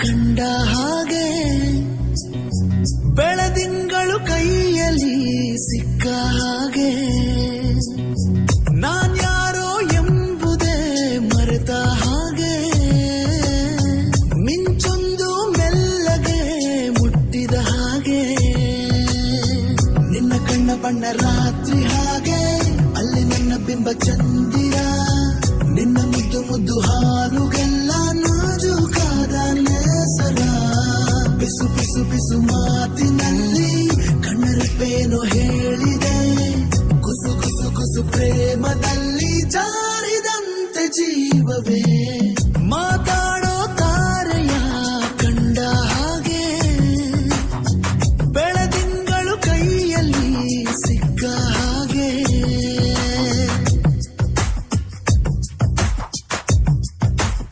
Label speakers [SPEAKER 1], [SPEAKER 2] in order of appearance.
[SPEAKER 1] ಕಂಡ ಹಾಗೆ ಬೆಳದಿಂಗಳು ಕೈಯಲ್ಲಿ ಸಿಕ್ಕ ಹಾಗೆ ನಾನ್ಯಾರೋ ಎಂಬುದೇ ಮರೆತ ಹಾಗೆ ಮಿಂಚೊಂದು ಮೆಲ್ಲಗೆ ಮುಟ್ಟಿದ ಹಾಗೆ ನಿನ್ನ ಕಣ್ಣ ಬಣ್ಣ ರಾತ್ರಿ ಹಾಗೆ ಅಲ್ಲಿ ನನ್ನ ಬಿಂಬ ಚಂದಿರ ನಿನ್ನ ಮುದ್ದು ಮುದ್ದು ಹಾಗೆ ಪಿಸು ಬಿಸು ಮಾತಿನಲ್ಲಿ ಕಣ್ಣರಪ್ಪೇನು ಹೇಳಿದೆ. ಕುಸು ಕುಸು ಕುಸು ಪ್ರೇಮದಲ್ಲಿ ಜಾರಿದಂತೆ ಜೀವವೇ.